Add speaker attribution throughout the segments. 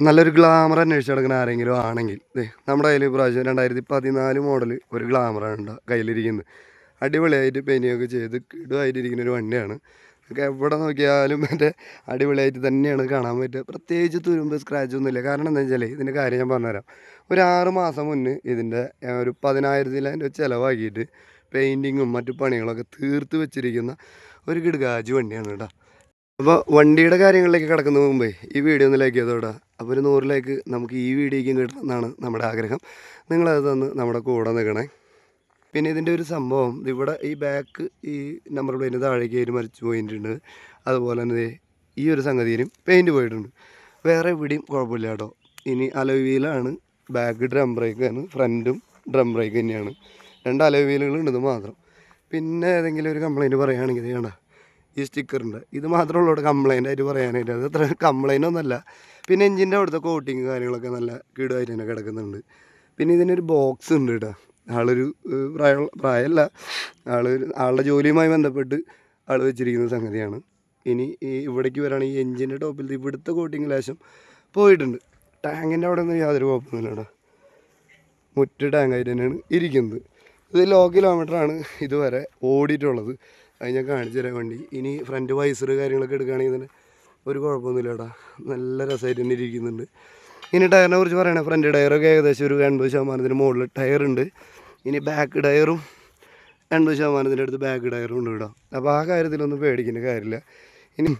Speaker 1: നല്ലൊരു ഗ്ലാമർ അന്വേഷിച്ച് നടക്കുന്ന ആരെങ്കിലും ആണെങ്കിൽ ദേ നമ്മുടെ കയ്യിൽ പ്രാവശ്യം രണ്ടായിരത്തി പതിനാല് മോഡൽ ഒരു ഗ്ലാമറാണ് ഉണ്ട് കയ്യിലിരിക്കുന്നത്. അടിപൊളിയായിട്ട് പെയിന്റിങ്ങൊക്കെ ചെയ്ത് കിടുവായിട്ടിരിക്കുന്ന ഒരു വണ്ടിയാണ്. നമുക്ക് എവിടെ നോക്കിയാലും മറ്റേ അടിപൊളിയായിട്ട് തന്നെയാണ് കാണാൻ പറ്റുക. പ്രത്യേകിച്ച് തുരുമ്പ് സ്ക്രാച്ച് ഒന്നുമില്ല. കാരണം എന്താ വെച്ചാൽ ഇതിന്റെ കാര്യം ഞാൻ പറഞ്ഞുതരാം. ഒരു ആറ് മാസം മുന്നേ ഇതിന്റെ ഒരു പതിനായിരത്തിലതിന്റെ ചിലവാക്കിയിട്ട് പെയിന്റിങ്ങും മറ്റു പണികളൊക്കെ തീർത്ത് വെച്ചിരിക്കുന്ന ഒരു കിടുകാജ് വണ്ടിയാണ് കേട്ടോ അപ്പോൾ വണ്ടിയുടെ കാര്യങ്ങളിലേക്ക് കിടക്കുന്ന മുമ്പേ ഈ വീഡിയോ ഒന്ന് ലൈക്ക് ചെയ്തോടാ. അപ്പോൾ ഒരു നൂറ് ലൈക്ക് നമുക്ക് ഈ വീഡിയോയ്ക്കും കിട്ടണം എന്നാണ് നമ്മുടെ ആഗ്രഹം. നിങ്ങളത് തന്ന് നമ്മുടെ കൂടെ നിൽക്കണേ. പിന്നെ ഇതിന്റെ ഒരു സംഭവം ഇവിടെ ഈ ബാക്ക് ഈ നമ്പർ പ്ലേറ്റിന് താഴേക്ക് കയറി മരിച്ചു പോയിട്ടുണ്ട്. അതുപോലെ തന്നെ ഈ ഒരു സംഗതിയിലും പെയിന്റ് പോയിട്ടുണ്ട്. വേറെ എവിടെയും കുഴപ്പമില്ല കേട്ടോ. ഇനി അലവീലാണ് ബാക്ക് ഡ്രം ബ്രേക്കാണ് ഫ്രണ്ടും ഡ്രം ബ്രേക്ക് തന്നെയാണ്. രണ്ട് അലോവീലുകളുണ്ടെന്ന് മാത്രം. പിന്നെ ഏതെങ്കിലും ഒരു കംപ്ലൈന്റ് പറയുകയാണെങ്കിൽ വേണ്ട ഈ സ്റ്റിക്കറിന്റെ ഇത് മാത്രമേ ഉള്ളൂ കംപ്ലൈന്റ് ആയിട്ട് പറയാനായിട്ട്. അത് അത്ര കംപ്ലൈന്റ് ഒന്നുമല്ല. പിന്നെ എഞ്ചിന്റെ അവിടുത്തെ കോട്ടിങ് കാര്യങ്ങളൊക്കെ നല്ല കീടുമായിട്ട് തന്നെ കിടക്കുന്നുണ്ട്. പിന്നെ ഇതിനൊരു ബോക്സ് ഉണ്ട് കേട്ടോ ആളൊരു പ്രായ പ്രായമല്ല. ആൾ ആളുടെ ജോലിയുമായി ബന്ധപ്പെട്ട് ആൾ വെച്ചിരിക്കുന്ന സംഗതിയാണ്. ഇനി ഈ ഇവിടേക്ക് വരാണെങ്കിൽ ഈ എഞ്ചിന്റെ ടോപ്പിൽ ഇവിടുത്തെ കോട്ടിങ് ലേശം പോയിട്ടുണ്ട്. ടാങ്കിന്റെ അവിടെ ഒന്നും യാതൊരു കുഴപ്പമൊന്നുമില്ല കേട്ടോ മുറ്റ ടാങ്കായിട്ട് തന്നെയാണ് ഇരിക്കുന്നത്. ഇത് ലോ കിലോമീറ്ററാണ് ഇതുവരെ ഓടിയിട്ടുള്ളത്. അത് ഞാൻ കാണിച്ചു തരാൻ വേണ്ടി. ഇനി ഫ്രണ്ട് വൈസർ കാര്യങ്ങളൊക്കെ എടുക്കുകയാണെങ്കിൽ തന്നെ ഒരു കുഴപ്പമൊന്നുമില്ല കേട്ടോ നല്ല രസമായിട്ട് തന്നെ ഇരിക്കുന്നുണ്ട്. ഇനി ടയറിനെ കുറിച്ച് പറയണേ. ഫ്രണ്ട് ടയറൊക്കെ ഏകദേശം ഒരു എൺപത് ശതമാനത്തിന് മുകളിൽ ടയറുണ്ട് ഇനി ബാക്ക് ടയറും എൺപത് ശതമാനത്തിന്റെ അടുത്ത് ബാക്ക് ടയറും ഉണ്ട് കേട്ടോ. അപ്പോൾ ആ കാര്യത്തിലൊന്നും പേടിക്കേണ്ട കാര്യമില്ല. ഇനി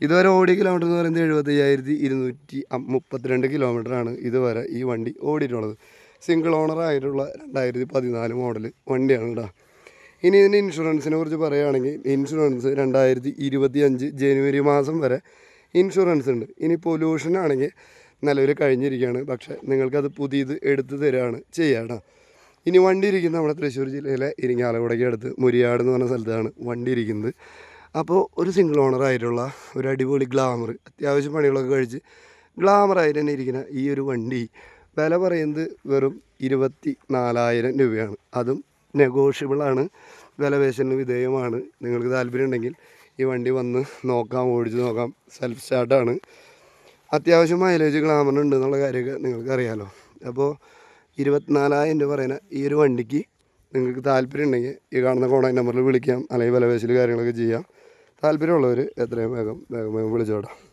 Speaker 1: ഇതുവരെ ഓടിയ കിലോമീറ്റർ എന്ന് പറയുന്നത് എഴുപത്തയ്യായിരത്തി ഇരുന്നൂറ്റി മുപ്പത്തിരണ്ട് കിലോമീറ്ററാണ് ഇതുവരെ ഈ വണ്ടി ഓടിയിട്ടുള്ളത്. സിംഗിൾ ഓണർ ആയിട്ടുള്ള രണ്ടായിരത്തി പതിനാല് മോഡൽ വണ്ടിയാണ് കേട്ടോ. ഇനി ഇതിന്റെ ഇൻഷുറൻസിനെ കുറിച്ച് പറയുകയാണെങ്കിൽ ഇൻഷുറൻസ് രണ്ടായിരത്തി ഇരുപത്തി അഞ്ച് ജനുവരി മാസം വരെ ഇൻഷുറൻസ് ഉണ്ട്. ഇനി പൊല്യൂഷൻ ആണെങ്കിൽ നിലവിൽ കഴിഞ്ഞിരിക്കുകയാണ്. പക്ഷേ നിങ്ങൾക്കത് പുതിയത് എടുത്തു തരികയാണ് ചെയ്യുക ഇനി വണ്ടി ഇരിക്കുന്നത് നമ്മുടെ തൃശ്ശൂർ ജില്ലയിലെ ഇരിങ്ങാലക്കുടയ്ക്ക് അടുത്ത് മുരിയാട് എന്ന് പറഞ്ഞ സ്ഥലത്താണ് വണ്ടി ഇരിക്കുന്നത്. അപ്പോൾ ഒരു സിംഗിൾ ഓണർ ആയിട്ടുള്ള ഒരു അടിപൊളി ഗ്ലാമർ അത്യാവശ്യം പണികളൊക്കെ കഴിച്ച് ഗ്ലാമറായിട്ട് തന്നെ ഇരിക്കുന്ന ഈ ഒരു വണ്ടി വില പറയുന്നത് വെറും ഇരുപത്തി നാലായിരം രൂപയാണ്. അതും നെഗോഷ്യബിളാണ്. വില പേശലിന് വിധേയമാണ്. നിങ്ങൾക്ക് താല്പര്യം ഉണ്ടെങ്കിൽ ഈ വണ്ടി വന്ന് നോക്കാം ഓടിച്ച് നോക്കാം. സെൽഫ് സ്റ്റാർട്ടാണ്. അത്യാവശ്യം മൈലേജ് ഗ്ലാമറുണ്ട് എന്നുള്ള കാര്യമൊക്കെ നിങ്ങൾക്ക് അറിയാമല്ലോ അപ്പോൾ ഇരുപത്തിനാലായിരം രൂപ പറയുന്ന ഈ ഒരു വണ്ടിക്ക് നിങ്ങൾക്ക് താല്പര്യം ഉണ്ടെങ്കിൽ ഈ കാണുന്ന കോൺടാക്ട് നമ്പറിൽ വിളിക്കാം അല്ലെങ്കിൽ വിലപേശൽ കാര്യങ്ങളൊക്കെ ചെയ്യാം. താല്പര്യമുള്ളവർ എത്രയും വേഗം വേഗം വേഗം വിളിച്ചോടാം